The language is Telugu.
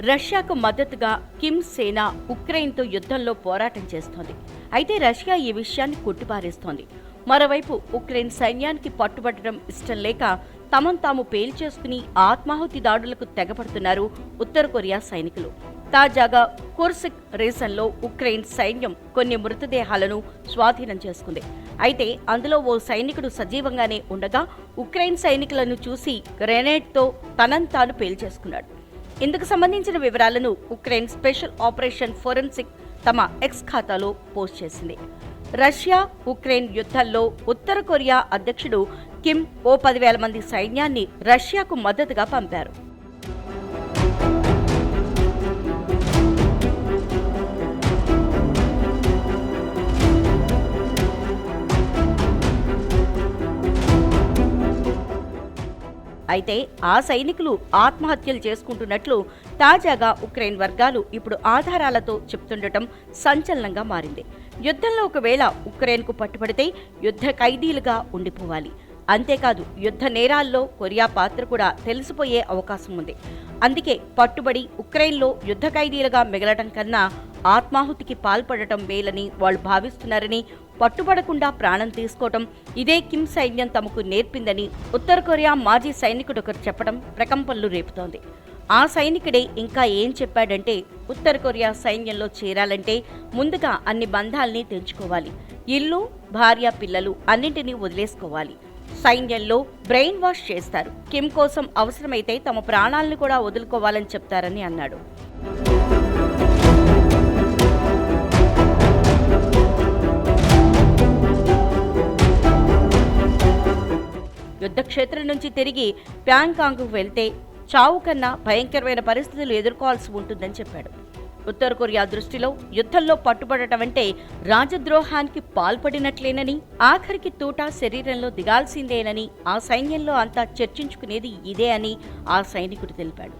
రష్యాకు మద్దతుగా కిమ్ సేన ఉక్రెయిన్తో యుద్ధంలో పోరాటం చేస్తోంది. అయితే రష్యా ఈ విషయాన్ని కొట్టిపారేస్తోంది. మరోవైపు ఉక్రెయిన్ సైన్యానికి పట్టుబట్టడం ఇష్టం లేక తమను తాము పేల్చేసుకుని ఆత్మాహుతి దాడులకు తెగపడుతున్నారు ఉత్తర కొరియా సైనికులు. తాజాగా కుర్సిక్ రీజన్లో ఉక్రెయిన్ సైన్యం కొన్ని మృతదేహాలను స్వాధీనం చేసుకుంది. అయితే అందులో ఓ సైనికుడు సజీవంగానే ఉండగా ఉక్రెయిన్ సైనికులను చూసి గ్రెనేడ్తో తనంతాను తాను పేల్చేసుకున్నాడు ఇందుకు సంబంధించిన వివరాలను ఉక్రెయిన్ స్పెషల్ ఆపరేషన్ ఫోరెన్సిక్ తమ ఎక్స్ ఖాతాలో పోస్ట్ చేసింది. రష్యా ఉక్రెయిన్ యుద్ధంలో ఉత్తర కొరియా అధ్యక్షుడు కిమ్ ఓ పదివేల మంది సైన్యాన్ని రష్యాకు మద్దతుగా పంపారు. అయితే ఆ సైనికులు ఆత్మహత్యలు చేసుకుంటున్నట్లు తాజాగా ఉక్రెయిన్ వర్గాలు ఇప్పుడు ఆధారాలతో చెప్తుండటం సంచలనంగా మారింది. యుద్ధంలో ఒకవేళ ఉక్రెయిన్కు పట్టుబడితే యుద్ధ ఖైదీలుగా ఉండిపోవాలి. అంతేకాదు యుద్ధ నేరాల్లో కొరియా పాత్ర కూడా తెలిసిపోయే అవకాశం ఉంది. అందుకే పట్టుబడి ఉక్రెయిన్లో యుద్ధ ఖైదీలుగా మిగలటం కన్నా ఆత్మాహుతికి పాల్పడటం మేలని వాళ్ళు భావిస్తున్నారని పట్టుబడకుండా ప్రాణం తీసుకోవటం ఇదే కిమ్ సైన్యం తమకు నేర్పిందని ఉత్తర కొరియా మాజీ సైనికుడు ఒకరు చెప్పడం ప్రకంపనలు రేపుతోంది. ఆ సైనికుడే ఇంకా ఏం చెప్పాడంటే ఉత్తర కొరియా సైన్యంలో చేరాలంటే ముందుగా అన్ని బంధాల్ని తెంచుకోవాలి. ఇల్లు భార్య పిల్లలు అన్నింటినీ వదిలేసుకోవాలి. సైన్యంలో బ్రెయిన్ వాష్ చేస్తారు. కిమ్ కోసం అవసరమైతే తమ ప్రాణాలను కూడా వదులుకోవాలని చెప్తారని అన్నాడు. యుద్ధక్షేత్రం నుంచి తిరిగి ప్యాంకాంగ్కు వెళ్తే చావు కన్నా భయంకరమైన పరిస్థితులు ఎదుర్కోవాల్సి ఉంటుందని చెప్పాడు. ఉత్తర కొరియా దృష్టిలో యుద్ధంలో పట్టుబడటం అంటే రాజద్రోహానికి పాల్పడినట్లేనని ఆఖరికి తూటా శరీరంలో దిగాల్సిందేనని ఆ సైన్యంలో అంతా చర్చించుకునేది ఇదే అని ఆ సైనికుడు తెలిపాడు.